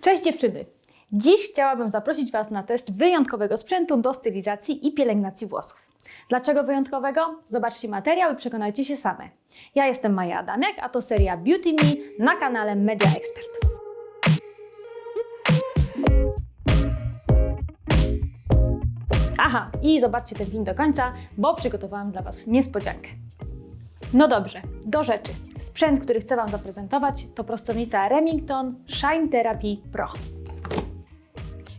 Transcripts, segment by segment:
Cześć dziewczyny! Dziś chciałabym zaprosić Was na test wyjątkowego sprzętu do stylizacji i pielęgnacji włosów. Dlaczego wyjątkowego? Zobaczcie materiał i przekonajcie się same. Ja jestem Maja Adamiak, a to seria Beauty Me na kanale Media Expert. Aha, i zobaczcie ten film do końca, bo przygotowałam dla Was niespodziankę. No dobrze, do rzeczy. Sprzęt, który chcę Wam zaprezentować, to prostownica Remington Shine Therapy Pro,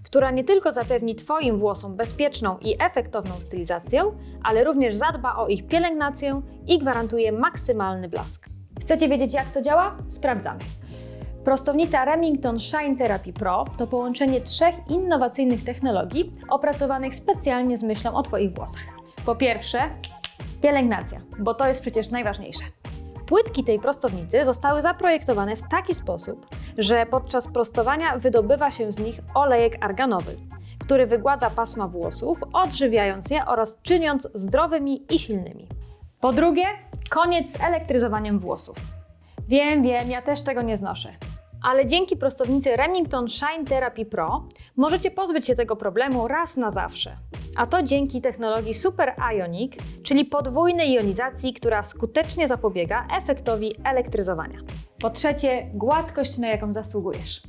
która nie tylko zapewni Twoim włosom bezpieczną i efektowną stylizację, ale również zadba o ich pielęgnację i gwarantuje maksymalny blask. Chcecie wiedzieć, jak to działa? Sprawdzamy. Prostownica Remington Shine Therapy Pro to połączenie trzech innowacyjnych technologii opracowanych specjalnie z myślą o Twoich włosach. Po pierwsze, pielęgnacja, bo to jest przecież najważniejsze. Płytki tej prostownicy zostały zaprojektowane w taki sposób, że podczas prostowania wydobywa się z nich olejek arganowy, który wygładza pasma włosów, odżywiając je oraz czyniąc zdrowymi i silnymi. Po drugie, koniec z elektryzowaniem włosów. Wiem, wiem, ja też tego nie znoszę. Ale dzięki prostownicy Remington Shine Therapy Pro możecie pozbyć się tego problemu raz na zawsze. A to dzięki technologii Super Ionic, czyli podwójnej jonizacji, która skutecznie zapobiega efektowi elektryzowania. Po trzecie, gładkość, na jaką zasługujesz.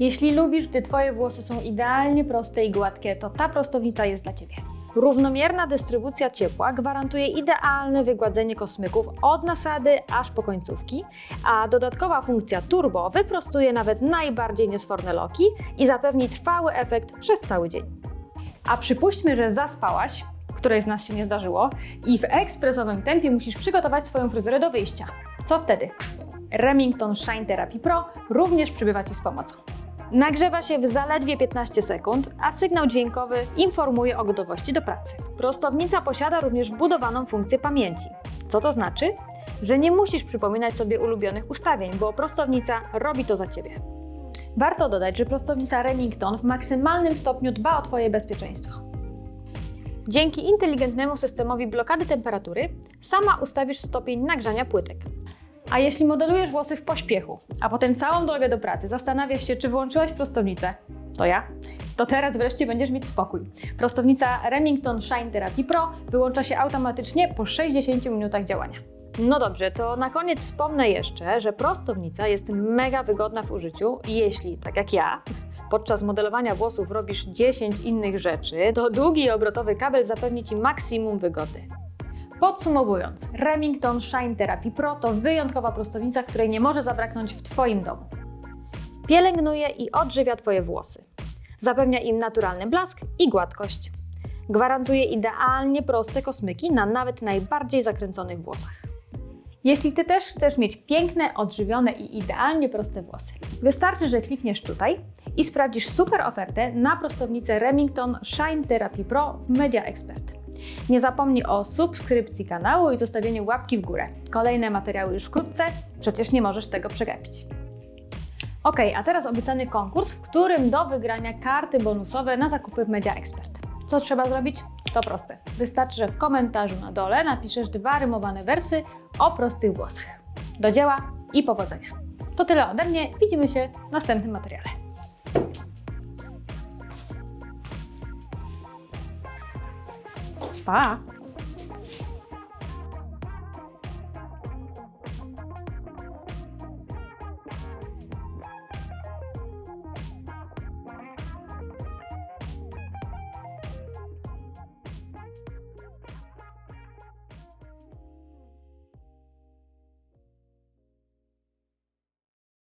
Jeśli lubisz, gdy Twoje włosy są idealnie proste i gładkie, to ta prostownica jest dla Ciebie. Równomierna dystrybucja ciepła gwarantuje idealne wygładzenie kosmyków od nasady aż po końcówki, a dodatkowa funkcja turbo wyprostuje nawet najbardziej niesforne loki i zapewni trwały efekt przez cały dzień. A przypuśćmy, że zaspałaś, której z nas się nie zdarzyło, i w ekspresowym tempie musisz przygotować swoją fryzurę do wyjścia. Co wtedy? Remington Shine Therapy Pro również przybywa Ci z pomocą. Nagrzewa się w zaledwie 15 sekund, a sygnał dźwiękowy informuje o gotowości do pracy. Prostownica posiada również wbudowaną funkcję pamięci. Co to znaczy? Że nie musisz przypominać sobie ulubionych ustawień, bo prostownica robi to za Ciebie. Warto dodać, że prostownica Remington w maksymalnym stopniu dba o Twoje bezpieczeństwo. Dzięki inteligentnemu systemowi blokady temperatury sama ustawisz stopień nagrzania płytek. A jeśli modelujesz włosy w pośpiechu, a potem całą drogę do pracy zastanawiasz się, czy włączyłaś prostownicę, to ja, to teraz wreszcie będziesz mieć spokój. Prostownica Remington Shine Therapy Pro wyłącza się automatycznie po 60 minutach działania. No dobrze, to na koniec wspomnę jeszcze, że prostownica jest mega wygodna w użyciu, jeśli, tak jak ja, podczas modelowania włosów robisz 10 innych rzeczy, to długi obrotowy kabel zapewni Ci maksimum wygody. Podsumowując, Remington Shine Therapy Pro to wyjątkowa prostownica, której nie może zabraknąć w Twoim domu. Pielęgnuje i odżywia Twoje włosy. Zapewnia im naturalny blask i gładkość. Gwarantuje idealnie proste kosmyki na nawet najbardziej zakręconych włosach. Jeśli Ty też chcesz mieć piękne, odżywione i idealnie proste włosy, wystarczy, że klikniesz tutaj i sprawdzisz super ofertę na prostownicę Remington Shine Therapy Pro Media Expert. Nie zapomnij o subskrypcji kanału i zostawieniu łapki w górę. Kolejne materiały już wkrótce, przecież nie możesz tego przegapić. Ok, a teraz obiecany konkurs, w którym do wygrania karty bonusowe na zakupy w Media Expert. Co trzeba zrobić? To proste. Wystarczy, że w komentarzu na dole napiszesz dwa rymowane wersy o prostych włosach. Do dzieła i powodzenia. To tyle ode mnie. Widzimy się w następnym materiale. Pa!